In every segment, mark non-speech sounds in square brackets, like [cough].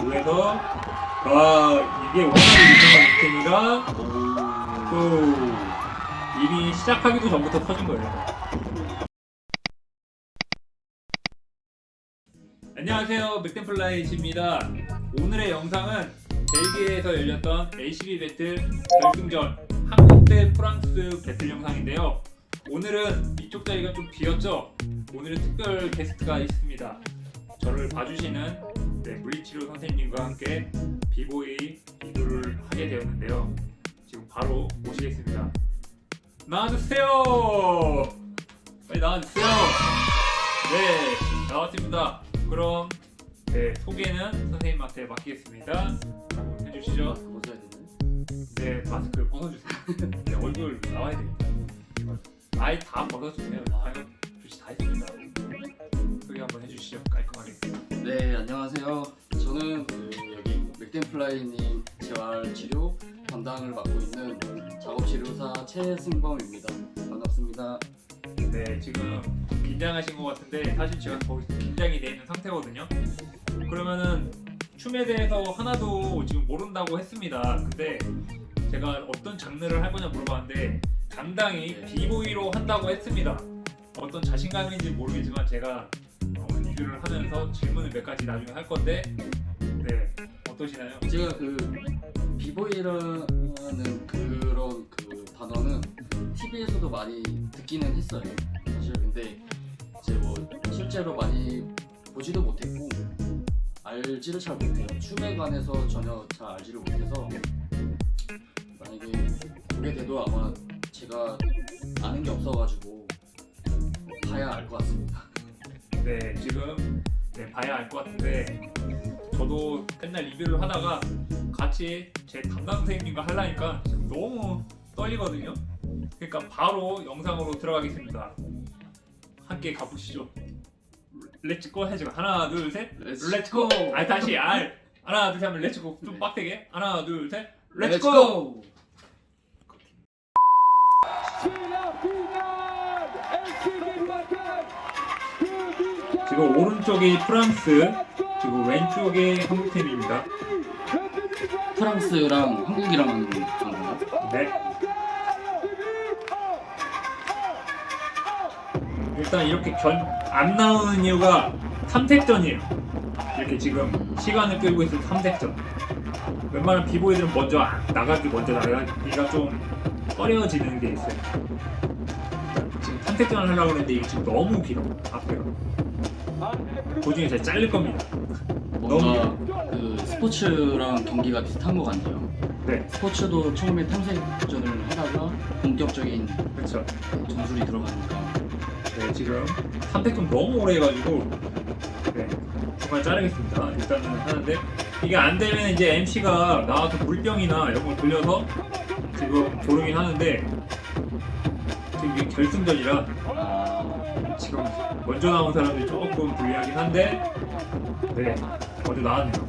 그래서 아 이게 워낙 유명한 이템이라 또 이미 시작하기도 전부터 터진 거예요. 안녕하세요 맥템플라이즈입니다. 오늘의 영상은 벨기에에서 열렸던 LCB 배틀 결승전 한국 대 프랑스 배틀 영상인데요. 오늘은 이쪽 자리가 좀 비었죠. 오늘은 특별 게스트가 있습니다. 저를 봐주시는 네, 물리치료 선생님과 함께 비보이 비교를 하게 되었는데요. 지금 바로 모시겠습니다. 나와주세요. 빨리 나와주세요. 네, 나왔습니다. 그럼 네, 소개는 선생님한테 맡기겠습니다. 한번 해주시죠. 벗어야 되네. 네, 마스크 벗어주세요. [laughs] 네, 얼굴 나와야 됩니다. 아예 다 벗어주세요. 당연 조치 다 했습니다. 소개 한번 해주시죠. 깔끔하게. 여기 맥덴플라이님 재활 치료 담당을 맡고 있는 작업치료사 최승범입니다. 반갑습니다. 네, 지금 긴장하신 것 같은데 사실 제가 더 긴장이 돼 있는 상태거든요. 그러면은 춤에 대해서 하나도 지금 모른다고 했습니다. 근데 제가 어떤 장르를 할 거냐 물어봤는데 당당히 네. 비보이로 한다고 했습니다. 어떤 자신감인지 모르겠지만 제가 어, 리뷰를 하면서 질문을 몇 가지 나중에 할 건데 네 어떠시나요? 제가 그 비보이라는 그런 그 단어는 TV에서도 많이 듣기는 했어요. 사실 근데 이제 뭐 실제로 많이 보지도 못했고 알지를 잘 못해요. 춤에 관해서 전혀 잘 알지를 못해서 만약에 보게 돼도 아마 제가 아는 게 없어가지고 봐야 알 것 같습니다. 네 지금 네, 봐야 알 것 같은데 저도 맨날 리뷰를 하다가 같이 제 담당 선생님과 하려니까 지금 너무 떨리거든요. 그러니까 바로 영상으로 들어가겠습니다. 함께 가보시죠. 렛츠고 해주고 하나 둘 셋. 렛츠고. 아 다시 아 하나 둘 셋 하면 렛츠고 좀 네. 빡세게 하나 둘 셋. Let's 렛츠고. go! 지금 오른쪽이 프랑스, 그리고 왼쪽이 한국팀입니다. 프랑스랑 한국이랑 하는 정도인가? 네. 일단 이렇게 견, 안 나오는 이유가 3색전이에요. 이렇게 지금 시간을 끌고 있을 3색전. 웬만한 비보이들은 먼저 아- 나가기 먼저 나가기가 좀 꺼려지는 게 있어요. 지금 3색전을 하려고 했는데 이게 지금 너무 길어. 앞에가. 도중에 잘 잘릴 겁니다. 뭔가 그 스포츠랑 경기가 비슷한 것 같네요. 네, 스포츠도 처음에 탐색전을 하다가 본격적인 그렇죠. 전술이 들어가니까 네, 지금 3팩 너무 오래 해가지고 네, 정말 자르겠습니다. 일단은 하는데 이게 안 되면 이제 MC가 나와서 물병이나 이런 걸 돌려서 지금 조르긴 하는데 지금 이게 결승전이라 아, 지금 먼저 나온 사람들이 조금 불리하긴 한데 네, 먼저 나왔네요.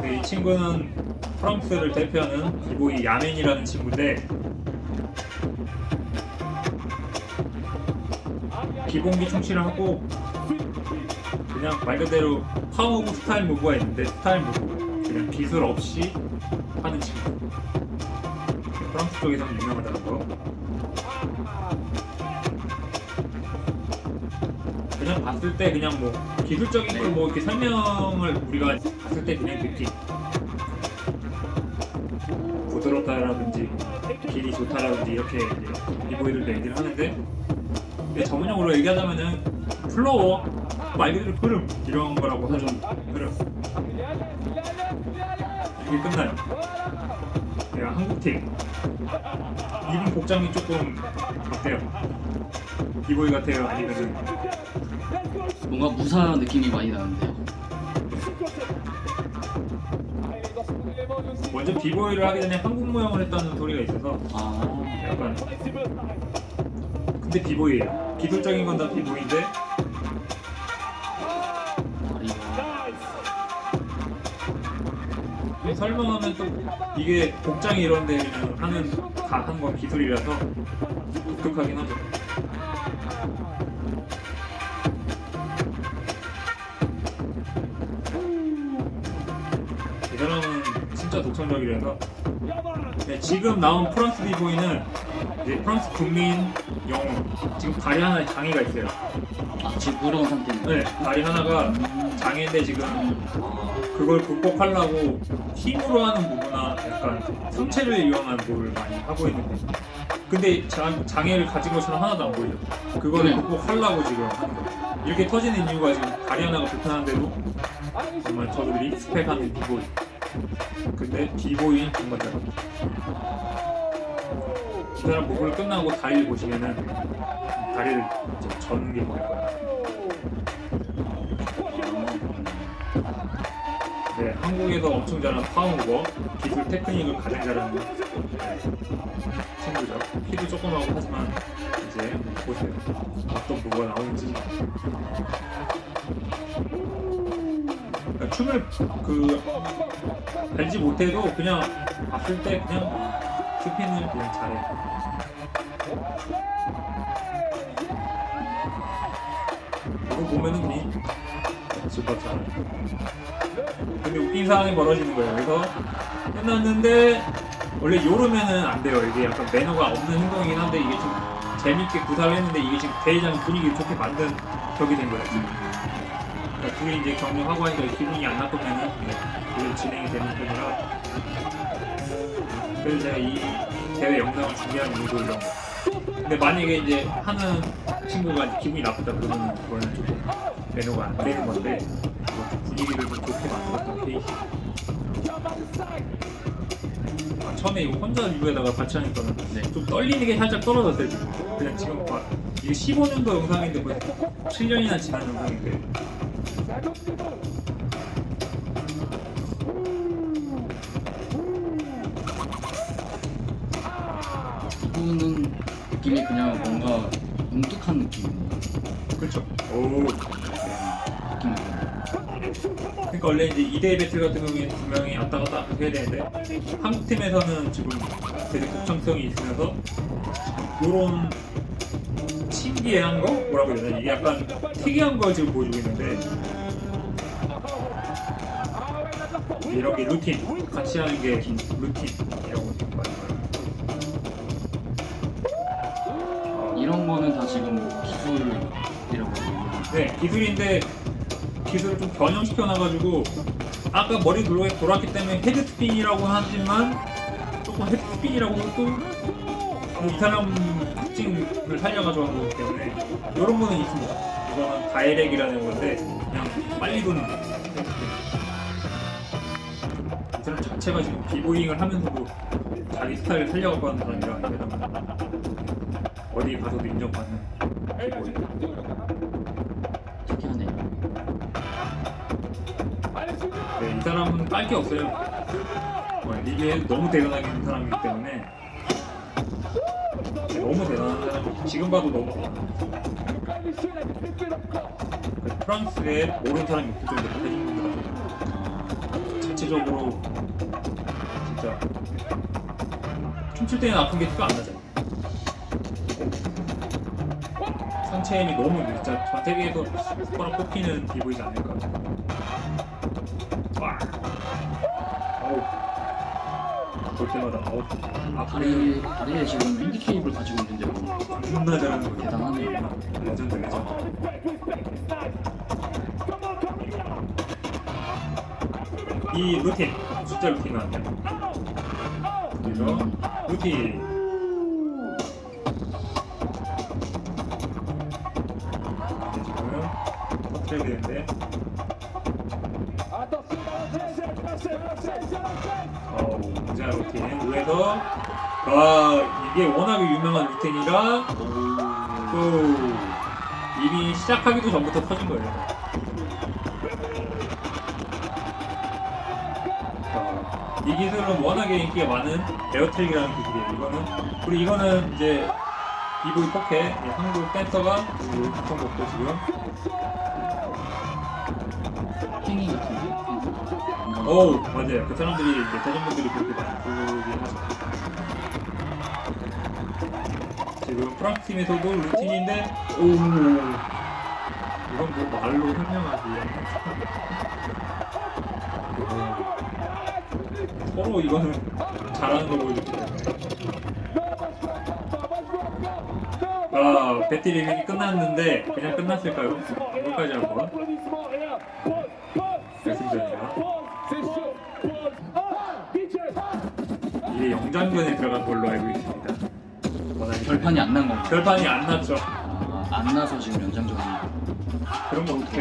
네, 이 친구는 프랑스를 대표하는 비보이 야멘이라는 친구인데 기본기 충실을 하고 그냥 말 그대로 파워무 스타일 무브가 있는데 스타일 무브 그냥 기술 없이 하는 친구 프랑스 쪽에서는 유명하다는 거 그냥 봤을 때 그냥 뭐 기술적인 걸 뭐 이렇게 설명을 우리가 봤을 때 그냥 느낌 부드럽다라든지 길이 좋다라든지 이렇게 이제 비보이들도 얘기를 하는데 근데 전문용어로 얘기하자면은 플로워 말 그대로 흐름 이런 거라고 하죠. 흐름. 이게 끝나요. 내가 한국팀. 입은 복장이 조금 어때요? 비보이 같아요? 아니면은 뭔가 무사 느낌이 많이 나는데요. 먼저 비보이를 하기 전에 한국 모형을 했다는 소리가 있어서 아, 약간 근데 비보이예요 기술적인 건 다 비보이인데 다리가 설명하면 또 이게 복장이 이런데 그냥 하는 다 한 건 기술이라서 독특하긴 하죠 이 사람은 진짜 독창적이라서 네, 지금 나온 프랑스 비보이는 이제 프랑스 국민 영웅 지금 다리 하나에 장애가 있어요. 아, 지금 부러운 상태인데. 네, 다리 하나가 장애인데 지금 그걸 극복하려고 힘으로 하는 무브나 약간 상체를 이용한 무브를 많이 하고 있는데 근데 장, 장애를 가진 것처럼 하나도 안 보이죠. 그거를 네. 극복하려고 지금 하는 거예요. 이렇게 터지는 이유가 지금 다리 하나가 불편한데도 정말 저도 리스펙하는 비보이. 근데 비보이 정말 잘합니다. 이 사람 무브를 끝나고 다리를 보시면은 다리를 이제 저는 게 보일 거예요. 한국에서 엄청 잘하는 파워무버 기술 테크닉을 가장 잘하는 네, 친구죠. 키도 조그마하고 하지만 이제 보세요. 어떤 무버가 나오는지. 그러니까 춤을 그 알지 못해도 그냥 봤을 때 그냥 스핀을 그냥 잘해. 이거 보면은 그냥 super 잘해. 근데 웃긴 상황이 벌어지는 거예요. 그래서 끝났는데 원래 요러면은 안 돼요. 이게 약간 매너가 없는 행동이긴 한데 이게 좀 재밌게 구사를 했는데 이게 지금 대회장 분위기를 좋게 만든 격이 된 거예요. 지금. 그러니까 둘이 이제 경영하고 하니까 기분이 안 나쁘면은 네, 그게 진행이 되는 편이라 그래서 제가 이 대회 영상을 준비한 이유도 이런 거. 근데 만약에 이제 하는 친구가 기분이 나쁘다 그러면 그거는 조금 매너가 안 되는 건데 그거 좀 분위기를 좀 좋게 만들었던 케이스. 아, 처음에 이거 혼자 리뷰에다가 같이 하니까는 네. 좀 떨리는 게 살짝 떨어졌어요. 지금. 그냥 지금 봐. 이게 15년도 영상인데 벌써 7년이나 지난 영상인데 느낌이 그냥 뭔가 뭉툭한 느낌이네요. 그렇죠. 오. 느낌이. 그러니까 원래 이제 2대 배틀 같은 경우에 두 명이 왔다 갔다 해야 되는데 한국 팀에서는 지금 되게 독창성이 있으면서 이런 신기한 거 뭐라고 해야 되나 이게 약간 특이한 걸 지금 보여주고 있는데 이런 게 루틴 같이 하는 게 루틴이라 네, 기술인데 기술을 좀 변형시켜 놔가지고 아까 머리 돌아, 돌았기 때문에 헤드 스핀이라고 하지만 조금 헤드 스핀이라고 해도 이 사람 특징을 살려가지고 한 거기 때문에 이런 거는 있습니다. 이거는 다이렉이라는 건데 그냥 빨리 도는 스핀. 이 사람 자체가 지금 비보잉을 하면서도 자기 스타일을 살려갖고 하는 사람이라 게다가 어디 가서도 인정받는 비보잉. 네, 이 사람은 깔게 없어요. 어, 이게 너무 있는 사람이기 때문에 네, 너무 대단한 사람이 지금 봐도 너무 그 프랑스에 모르는 사람이 정도로 대중분들 자체적으로 진짜 춤출 때는 아픈 게 티가 안 나잖아. 상체 힘이 너무 진짜 전 세계에서 손가락 뽑히는 비보이지 않을까. 와. 아우. 볼 때마다 아우. 아프네. 다리, 다리에 지금 핸디케이프를 가지고 있는데 뭐 존나 잘하는 거 대단하네요. 레전드 레전드. 이 루틴 숫자 루틴 나왔네. 그래서 루틴. 터트려야 되는데 어, 문제야 루틴 위에서 아 이게 워낙에 유명한 루틴이라 또 이미 시작하기도 전부터 터진 거예요. 어, 이 기술은 워낙에 인기가 많은 에어트릭이라는 기술이에요. 이거는 그리고 이거는 이제 비보이 포켓 이 한국 댄서가 유통 곡도 지금 팽이 같은 거. 오 맞아요. 그 사람들이 이제 대중분들이 그렇게 많이 부르긴 하죠. 지금 프랑스 팀에서도 루틴인데 오 이건 뭐 말로 설명하기 서로 이거는 잘하는 거 보여줬죠. 아, 배틀 리믹이 끝났는데 그냥 끝났을까요? 이거까지 한번 결승전이야. 이게 영장전에 들어간 걸로 알고 있습니다. 원하는 결판이 안 난 건가요? 결판이 안 났죠. 아, 안 나서 지금 연장전이 그런 거 어떻게?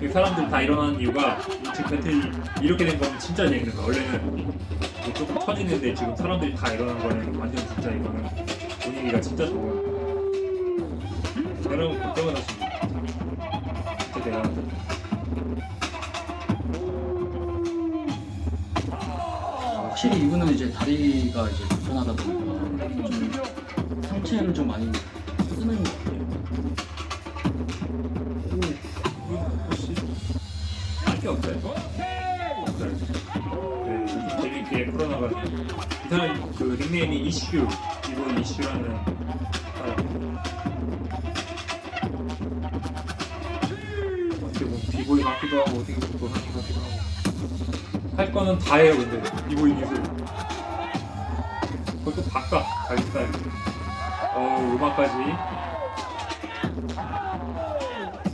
그 사람들 다 일어나는 이유가 지금 배틀 이렇게 된 거는 진짜 재밌는 거야. 원래는 뭐 조금 터지는데 지금 사람들이 다 일어난 거는 완전 진짜 이거는 분위기가 진짜 좋은. 여러분 볼 때마다 진짜 진짜 대단하다. 확실히 이분은 이제 다리가 이제 불편하다 보니까 좀 상체를 좀 많이 쓰는 것 같아요. 할게 없어요? 없어요. 네, 좀 재밌게 풀어나가는. 이 사람 그 닉네임이 이슈 이번 이슈라는 사람. 어떻게 보면 비보이 같기도 하고 어떻게 보면 노상이 같기도 하고 할 거는 다 해요 근데 비보이 기술. 또 바꿔 자기 스타일. 어 음악까지.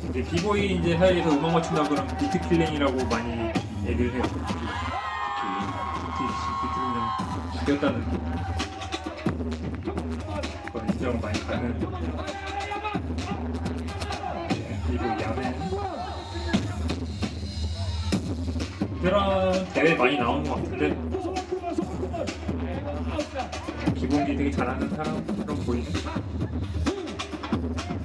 이제 비보이 이제 사이에서 음악 맞춘다 그러면 비트 킬링이라고 많이 얘기를 해요. 비트, 그냥 죽였다는 그런 인정을 많이 가는 네, 그리고 야맨 이런 대회 많이 나오는 것 같은데 기본기 되게 잘하는 사람처럼 보이는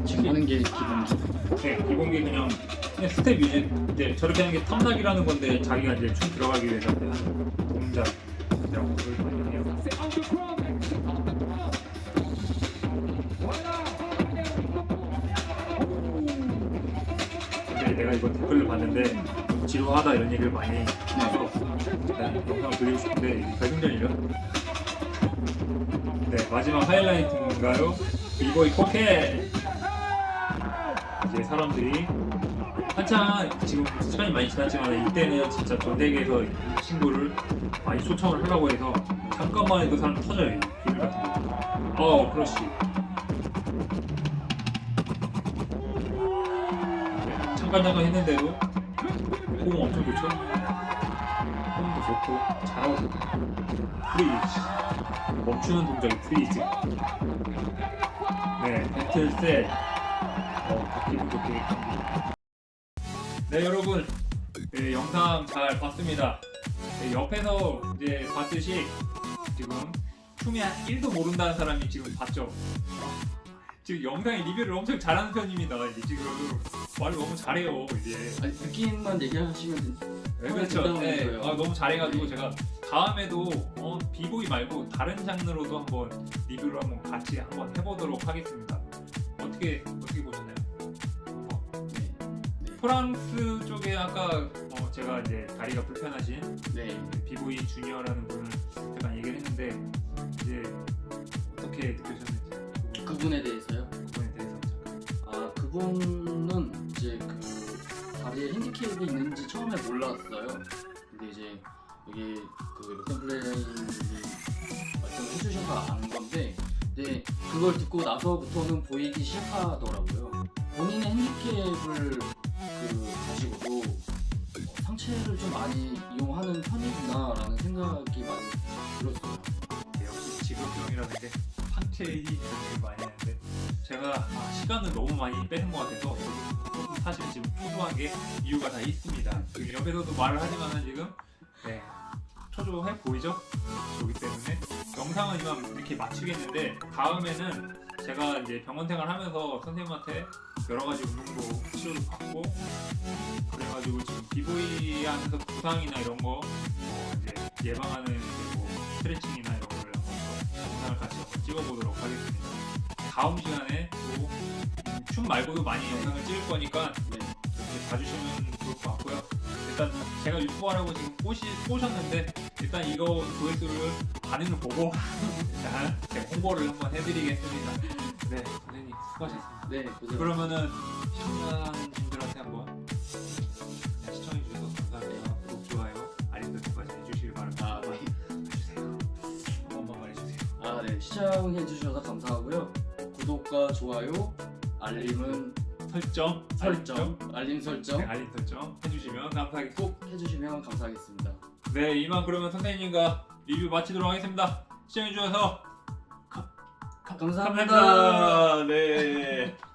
지금 하는 게 기본기. 네, 기본기 그냥, 그냥 스텝 유지 이제 저렇게 하는 게 탐락이라는 건데 자기가 이제 춤 들어가기 위해서 하는 동작이라고 그걸 많이 해요. 내가 이거 댓글을 봤는데 좀 지루하다 이런 얘기를 많이 해서 일단 영상을 돌리고 싶은데 결승전이죠. 네 마지막 하이라이트인가요? 비보이 포켓 이제 사람들이 한창 지금 시간이 많이 지났지만 이때는 진짜 전 세계에서 이 친구를 많이 초청을 하려고 해서 잠깐만 해도 사람 터져요 이 비밀 같은 거. 어 그렇지. 잠깐 했는데도 호응 엄청 좋죠. 호응도 좋고 잘하고 있고 프리즈 멈추는 동작이 프리즈. 네 배틀셋 어, 기분 좋게. 네 여러분 네, 영상 잘 봤습니다. 네, 옆에서 이제 봤듯이 지금 춤이 한 1도 모른다는 사람이 지금 봤죠. 지금 영상에 리뷰를 엄청 잘하는 편입니다. 이제 지금 말을 너무 잘해요. 이제 아니 느낌만 얘기하시면 네, 그렇죠. 네. 아, 너무 잘해가지고 네. 제가 다음에도 어, 비보이 말고 다른 장르로도 한번 리뷰를 한번 같이 한번 해보도록 하겠습니다. 어떻게 어떻게 보셨나요? 어, 네. 네. 프랑스 쪽에 아까 어, 제가 이제 다리가 불편하신 네. 비보이 주니어라는 분을 잠깐 얘기를 했는데 이제 어떻게 느끼셨는지 그 그분에 대해서요. 부분에 대해서 잠깐. 아 그분은 이제 그 다리에 핸디캡이 있는지 처음에 몰랐어요. 근데 이제 여기 그 롯데 플레이님이 말씀을 해주셔서 아는 건데, 이제 그걸 듣고 나서부터는 보이기 시작하더라고요. 본인의 핸디캡을 그 가지고도 어, 상체를 좀 많이 이용하는 편이구나라는 생각이 많이 들었어요. 네, 역시 직업병이라는 게 하는데 제가 아, 시간을 너무 많이 빼는 것 같아서 사실 지금 초조한 게 이유가 다 있습니다. 지금 옆에서도 말을 하지만은 지금 네, 초조해 보이죠? 그렇기 때문에 영상은 이만 이렇게 마치겠는데 다음에는 제가 이제 병원 생활하면서 선생님한테 여러 가지 운동도 치료도 받고 그래가지고 지금 비보이 하면서 부상이나 이런 거 어, 이제 예방하는 뭐 스트레칭이나 이런 거를 한번 영상을 같이 찍어보도록 하겠습니다. 다음 시간에 또춤 말고도 많이 영상을 찍을 거니까 네, 봐주시면 좋을 것 같고요. 일단 제가 유튜버라고 지금 꼬시, 꼬셨는데 일단 이거 조회수를 반응을 보고 [laughs] 일단 제가 홍보를 한번 해드리겠습니다. 네, 선생님 수고하셨습니다. 네, 고생 그러면은 시청자분들한테 한번 네, 시청해주셔서 감사합니다. 구독, 좋아요, 알림 설정까지 해주시길 바랍니다. 아, 네. 해주세요. 한번 말해주세요. 아, 네, 시청해주셔서 감사하고요. 구독과 좋아요, 알림은 설정, 설정, 알림 네, 설정 알림 설정 해주시면 감사하겠습니다. 꼭 해주시면 감사하겠습니다. 네, 이만 그러면 선생님과 리뷰 마치도록 하겠습니다. 시청해주셔서 감사합니다. 감사합니다. 네. [laughs]